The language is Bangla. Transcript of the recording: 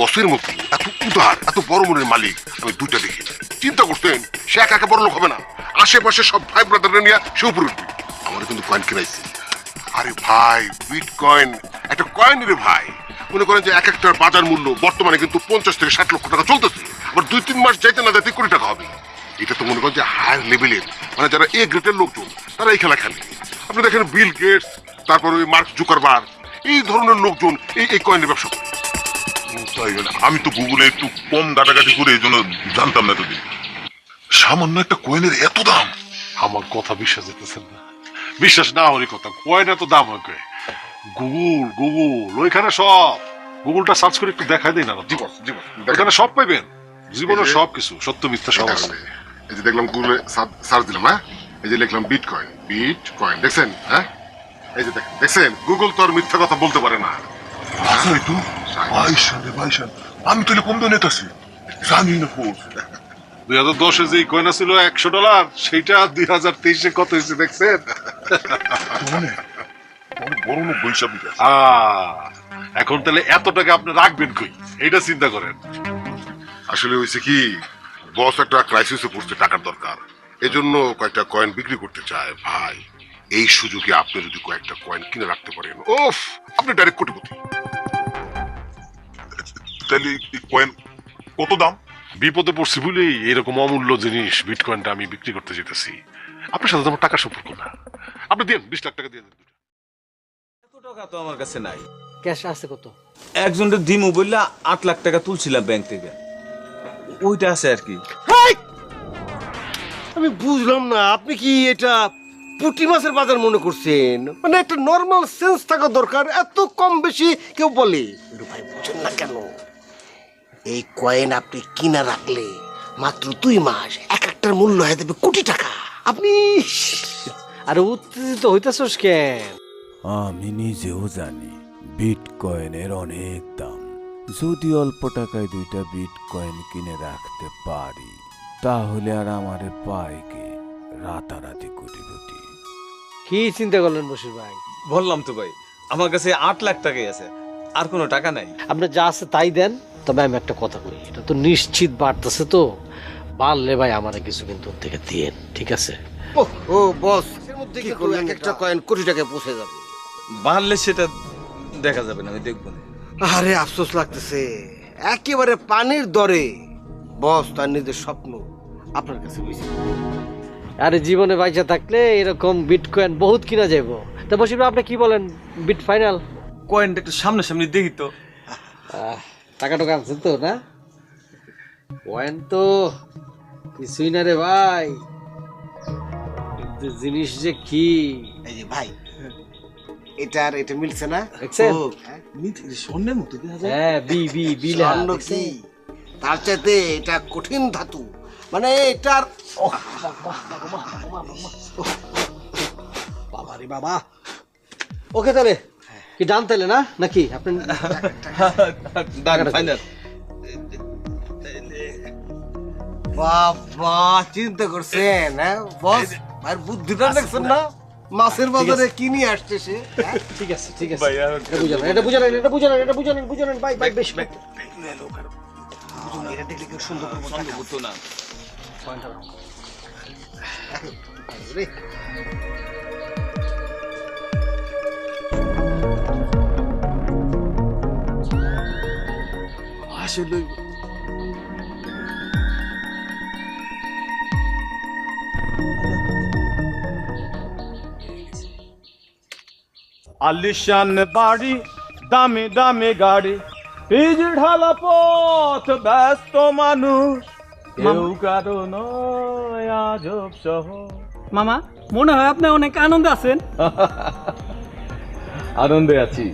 বসের মতো এত উদার, এত বড় মনের মালিক আমি দুইটা দেখি চিন্তা করতেন, সে একা একা বড় লোক হবে না। আশেপাশে সব ভাই ব্রাদার নিয়ে সে উপরে উঠবে। আমার কিন্তু কয়েন কিনাইছি। আরে ভাই বিট কয়েন একটা কয়েন রে ভাই। মনে করেন যে এক একটার বাজার মূল্য বর্তমানে কিন্তু পঞ্চাশ থেকে ষাট লক্ষ টাকা চলতেছে। আবার দুই, তিন মাস যাইতে না যাইতে কোটি টাকা হবে। এটা তো মনে করেন যে হায়ার লেভেলের মানে যারা এ গ্রেটের লোকজন তারা এই খেলা খেলে। আপনি দেখেন বিল গেটস তারপর ওই মার্ক জুকারবার এই ধরনের লোকজন এই এই কয়েনের ব্যবসা করে? আমি তো গুগলে একটু কম ঘাটাঘাটি করে এই জন্য জানতাম না এতদিন। সামান্য একটা কয়েনের এত দাম। আমার কথা বিশ্বাস যেতেছেন না। বিশ্বাস না হলে কথা কয় না তো দাম হয় গুগল গুগল ওইখানে সব। গুগলটা সার্চ করে একটু দেখাই দিই না জীবন জীবন। ওইখানে সব পাইবেন। জীবনের সব কিছু সত্য মিথ্যা সব। আছে এই যে দেখলাম গুগলে সার্চ দিলাম হ্যাঁ? এই যে লিখলাম বিট কয়েন বিট কয়েন দেখছেন? হ্যাঁ? এই যে দেখেন দেখছেন? গুগল তো আর মিথ্যা কথা বলতে পারে না। ভাইসান আমি তাহলে কম দামে জানি না দুই হাজার দশে যে কয়না ছিল একশো ডলার সেইটা দুই হাজার তেইশে কত হয়েছে দেখছেন? মানে? বড় লোক বৈশাখ আহ, এখন তাহলে এত টাকা আপনি রাখবেন কই? এইটা চিন্তা করেন। আসলে হয়েছে কি বস একটা ক্রাইসিসে পড়ছে টাকার দরকার। এজন্য কয়েকটা কয়েন বিক্রি করতে চায় ভাই। এই সুযোগে আপনি যদি কয়েকটা কয়েন কিনে রাখতে পারেন। ওফ আপনি ডাইরেক্ট কোটিপতি। তাহলে এই কয়েন কত দাম? বিপদে পড়ছি বলেই এরকম অমূল্য জিনিস বিটকয়েনটা আমি বিক্রি করতে যেতেছি আপনার সাথে আমার টাকা সম্পর্ক না। আপনি দিন বিশ লাখ টাকা দিয়ে দিন এত টাকা তো আমার কাছে নাই। ক্যাশ আছে কত? দিমু বললে আট লাখ টাকা তুলছিলাম ব্যাংক থেকে। ওইটা আছে আর কি। আমি বুঝলাম না আপনি কি এটা পুঁটি মাছের বাজার মনে করছেন? মানে একটা নর্মাল সেন্স থাকা দরকার এত কম বেশি কেউ বলে। ভাই বুঝেন না কেন? এই কয়েন আপনি কিনা রাখলে মাত্র দুই মাস এক একটার মূল্য হয়ে যাবে কোটি টাকা। আপনি আরে উত্তেজিত হইতেছস কেন? আমি নিজেও জানি বিট কয়েনের অনেক দাম। যদি অল্প টাকায় দুইটা বিট কয়েন কিনে রাখতে পারি তাহলে আর আমারে পায় কে? রাতারাতি কোটি কোটি কি চিন্তা করলেন বসির ভাই? বললাম তো ভাই আমার কাছে আট লাখ টাকাই আছে আর কোনো টাকা নাই। আপনি যা আছে তাই দেন তবে আমি একটা কথা বলি এটা তো নিশ্চিত বাড়তেছে তো। বাড়লে ভাই আমার কিছু কিন্তু ওর থেকে দিয়েন ঠিক আছে? ও, ও বস কি করলেন এক একটা কয়েন কোটি টাকায় পৌঁছে যাবে। বাড়লে সেটা দেখা যাবে না আমি দেখব না। আরে আফসোস লাগতেছে। একেবারে পানির দরে। বস তার নিজের স্বপ্ন আপনার কাছে বেশি আরে জীবনে বাইচা থাকলে এরকম বিটকয়েন বহুত কিনা যাইব। তা ভাই আপনি কি বলেন বিট ফাইনাল কয়েনটা একটু সামনে সামনে দেখি তো। টাকা টাকা আনছেন তো না? কয়েন তো কিছুই না রে ভাই। কিন্তু জিনিস যে কি? এই যে ভাই এটা আর এটা মিলছে না। দেখছেন? স্বর্ণের মতো দেখা হ্যাঁ বি বি বি লেখা, স্বর্ণ? কি? তার চাইতে এটা কঠিন ধাতু। মানে এটার বাবা রে বাবা। ওকে তাহলে কি ডান তাহলে না? নাকি? আপনি বাবা চিন্তা করছেন হ্যাঁ? বস আর বুদ্ধিটা দেখছেন না? মাছের বাজারে কি নিয়ে আসছে সে হ্যাঁ? ঠিক আছে ঠিক আছে। ভাই, এটা বুঝালেন এটা বুঝালেন এটা বুঝালেন এটা বুঝালেন বুঝালেন। বাই বাই বেশ। এটা দেখলে কি সুন্দর না। আসলে আলিশান বাড়ি দামি দামি গাড়ি পিজ ঢালা পথ ব্যস্ত মানুষ। কেউ কারও নয় আজব শহর। মামা মনে হয় আপনি অনেক আনন্দে আছেন। আনন্দে আছি।